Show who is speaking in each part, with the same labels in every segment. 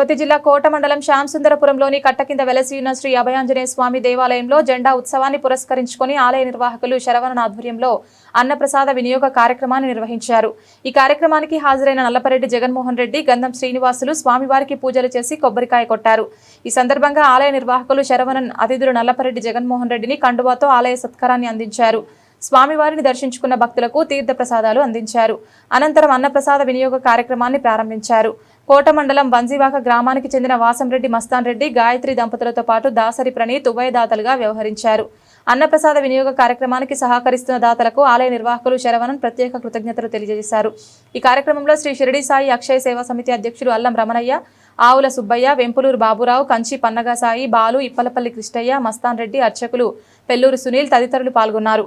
Speaker 1: తిరుపతి జిల్లా కోట మండలం శ్యాంసుందరపురంలోని కట్ట కింద వెలసి ఉన్న శ్రీ అభయాంజనేయ స్వామి దేవాలయంలో జెండా ఉత్సవాన్ని పురస్కరించుకొని ఆలయ నిర్వాహకులు శరవణన్ ఆధ్వర్యంలో అన్నప్రసాద వినియోగ కార్యక్రమాన్ని నిర్వహించారు. ఈ కార్యక్రమానికి హాజరైన నల్లపరెడ్డి జగన్మోహన్ రెడ్డి గంధం శ్రీనివాసులు స్వామివారికి పూజలు చేసి కొబ్బరికాయ కొట్టారు. ఈ సందర్భంగా ఆలయ నిర్వాహకులు శరవణన్ అతిథులు నల్లపరెడ్డి జగన్మోహన్ రెడ్డిని కండువాతో ఆలయ సత్కారాన్ని అందించారు. స్వామివారిని దర్శించుకున్న భక్తులకు తీర్థ ప్రసాదాలు అందించారు. అనంతరం అన్నప్రసాద వినియోగ కార్యక్రమాన్ని ప్రారంభించారు. కోట మండలం బంజీవాక గ్రామానికి చెందిన వాసంరెడ్డి మస్తాన్ రెడ్డి గాయత్రి దంపతులతో పాటు దాసరి ప్రణీత్ ఉభయదాతలుగా వ్యవహరించారు. అన్నప్రసాద వినియోగ కార్యక్రమానికి సహకరిస్తున్న దాతలకు ఆలయ నిర్వాహకులు శరవణన్ ప్రత్యేక కృతజ్ఞతలు తెలియజేశారు. ఈ కార్యక్రమంలో శ్రీ షిరిడి సాయి అక్షయ సేవా సమితి అధ్యక్షులు అల్లం రమణయ్య ఆవుల సుబ్బయ్య వెంపులూరు బాబురావు కంచి పన్నగసాయి బాలు ఇప్పలపల్లి కృష్ణయ్య మస్తాన్ రెడ్డి అర్చకులు పెల్లూరు సునీల్ తదితరులు పాల్గొన్నారు.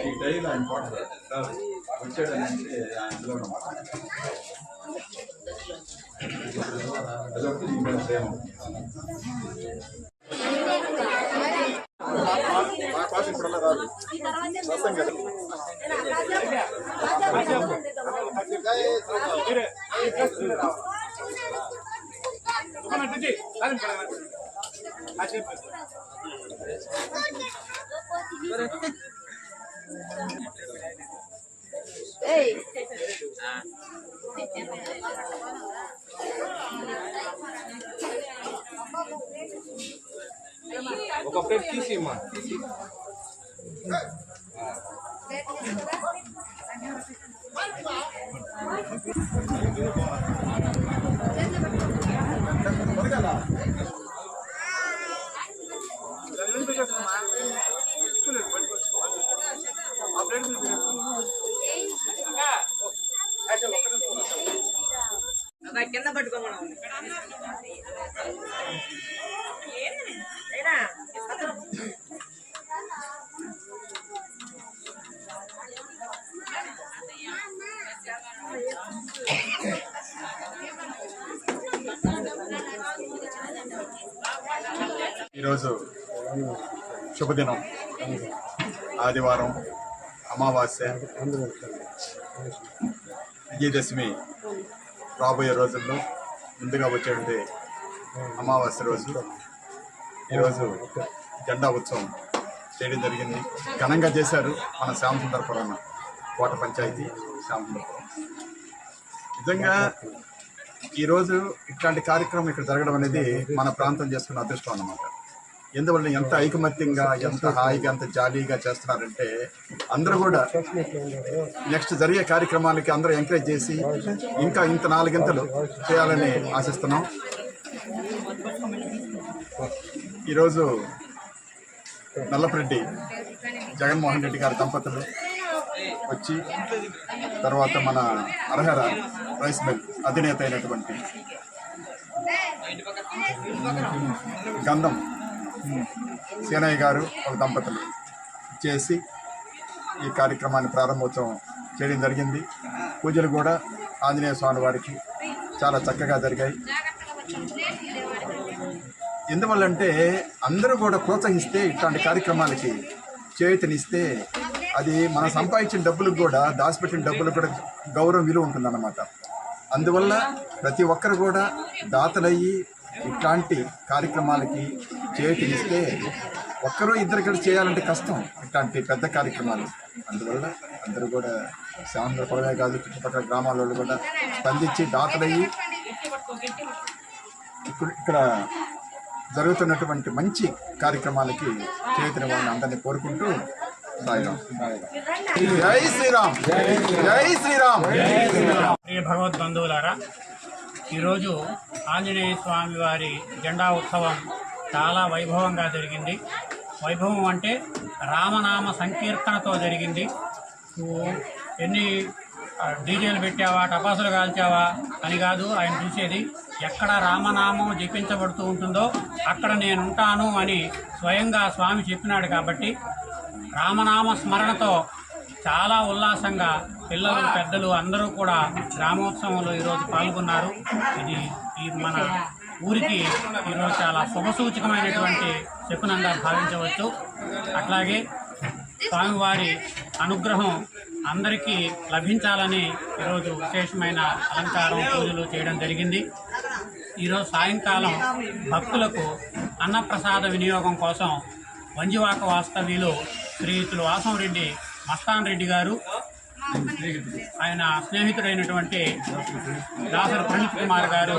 Speaker 2: ఈ డైలో ఆయన పోతాడు వచ్చాడనంటే అందులో ఉన్నమాట అదొకటి ఇంకా ప్రేమ మా పాస్ ఇప్పుడల్లా రాదు వస్తాం కదా
Speaker 3: ఒక ప్లేట్ తీసి ఇమ్మా తీసి
Speaker 4: కింద పట్టుకోమను.
Speaker 2: ఈరోజు శుభదినం. ఆదివారం అమావాస్య విజయదశమి రాబోయే రోజుల్లో ముందుగా వచ్చేటువంటి అమావాస్య రోజు. ఈరోజు జెండా ఉత్సవం చేయడం జరిగింది. ఘనంగా చేశారు మన శ్యామసుందరపురం కోట పంచాయతీ శ్యామసుందరపురం. నిజంగా ఈరోజు ఇట్లాంటి కార్యక్రమం ఇక్కడ జరగడం అనేది మన ప్రాంతం చేసుకున్న అదృష్టం అన్నమాట. ఎందువల్ల ఎంత ఐకమత్యంగా ఎంత హాయిగా ఎంత జాలీగా చేస్తున్నారంటే అందరూ కూడా నెక్స్ట్ జరిగే కార్యక్రమాలకి అందరూ ఎంకరేజ్ చేసి ఇంకా ఇంత నాలుగింతలు చేయాలని ఆశిస్తున్నాం. ఈరోజు నల్లపరెడ్డి జగన్మోహన్ రెడ్డి గారి దంపతులు వచ్చి తర్వాత మన అర్హర రైస్ మిల్ అధినేత అయినటువంటి గంధం సీనయ్య గారు ఒక దంపతులు చేసి ఈ కార్యక్రమాన్ని ప్రారంభోత్సవం చేయడం జరిగింది. పూజలు కూడా ఆంజనేయ స్వామి వారికి చాలా చక్కగా జరిగాయి. ఎందువల్లంటే అందరూ కూడా ప్రోత్సహిస్తే ఇట్లాంటి కార్యక్రమాలకి చేతినిస్తే అది మనం సంపాదించిన డబ్బులకు కూడా దాచిపెట్టిన డబ్బులకు కూడా గౌరవం విలువ ఉంటుందన్నమాట. అందువల్ల ప్రతి ఒక్కరు కూడా దాతలయ్యి ఇట్లాంటి కార్యక్రమాలకి చేతినిస్తే ఒక్కరో ఇద్దరు ఇక్కడ చేయాలంటే కష్టం. ఇట్లాంటి పెద్ద కార్యక్రమాలు. అందువల్ల అందరూ కూడా శాంతపురమే కాదు చుట్టుపక్కల గ్రామాల వాళ్ళు కూడా స్పందించి దాతలయ్యి ఇక్కడ ఇక్కడ జరుగుతున్నటువంటి మంచి కార్యక్రమాలకి చేతిని వాళ్ళని అందరినీ కోరుకుంటూ సాయిరామ్. జై శ్రీరామ్. జై శ్రీరామ్.
Speaker 5: ప్రియ భగవద్బంధువులారా ఈరోజు ఆంజనేయ స్వామి వారి జెండా ఉత్సవం చాలా వైభవంగా జరిగింది. వైభవం అంటే రామనామ సంకీర్తనతో జరిగింది. నువ్వు ఎన్ని డీజేలు పెట్టావా టపాసులు కాల్చావా అని కాదు ఆయన చూసేది ఎక్కడ రామనామం జపించబడుతూ ఉంటుందో అక్కడ నేనుంటాను అని స్వయంగా స్వామి చెప్పినాడు కాబట్టి రామనామ స్మరణతో చాలా ఉల్లాసంగా పిల్లలు పెద్దలు అందరూ కూడా గ్రామోత్సవంలో ఈరోజు పాల్గొన్నారు. ఇది ఈ మన ఊరికి ఈరోజు చాలా శుభసూచకమైనటువంటి శకునంగా భావించవచ్చు. అట్లాగే స్వామివారి అనుగ్రహం అందరికీ లభించాలని ఈరోజు విశేషమైన అలంకారం పూజలు చేయడం జరిగింది. ఈరోజు సాయంకాలం భక్తులకు అన్నప్రసాద వినియోగం కోసం వంజివాక వాస్తవ్యులు శ్రీయుతులు వాసంరెడ్డి మస్తాన్ రెడ్డి గారు ఆయన స్నేహితుడైనటువంటి దాసరి ప్రణీత్ కుమార్ గారు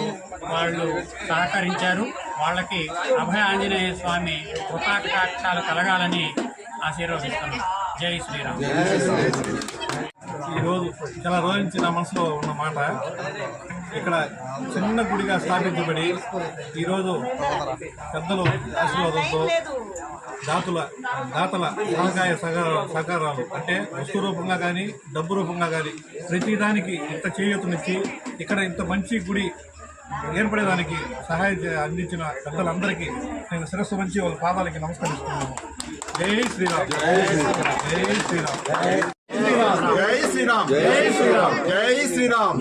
Speaker 5: వాళ్ళు సహకరించారు. వాళ్ళకి అభయ ఆంజనేయ స్వామి కృపాకటాక్షాలు కలగాలని ఆశీర్వదిస్తున్నాం. జై శ్రీరామ్.
Speaker 6: ఈరోజు చాలా రోజు నుంచి నా మనసులో ఉన్న మాట ఇక్కడ చిన్న గుడిగా స్థాపించబడి ఈరోజు పెద్దలు ఆశీర్వాదంతో దాతుల దాతల సహకాయ సహకార సహకారాలు. అంటే వస్తు రూపంగా కానీ డబ్బు రూపంగా కానీ ప్రతిదానికి ఇంత చేయూతనిచ్చి ఇక్కడ ఇంత మంచి గుడి ఏర్పడేదానికి సహాయం అందించిన పెద్దలందరికీ నేను శిరస్సు మంచి వాళ్ళ పాదాలకి నమస్కరిస్తున్నాను. జై శ్రీరామ్. జై శ్రీరామ్.
Speaker 2: జై శ్రీరామ్. జై శ్రీరామ్. జై శ్రీరామ్.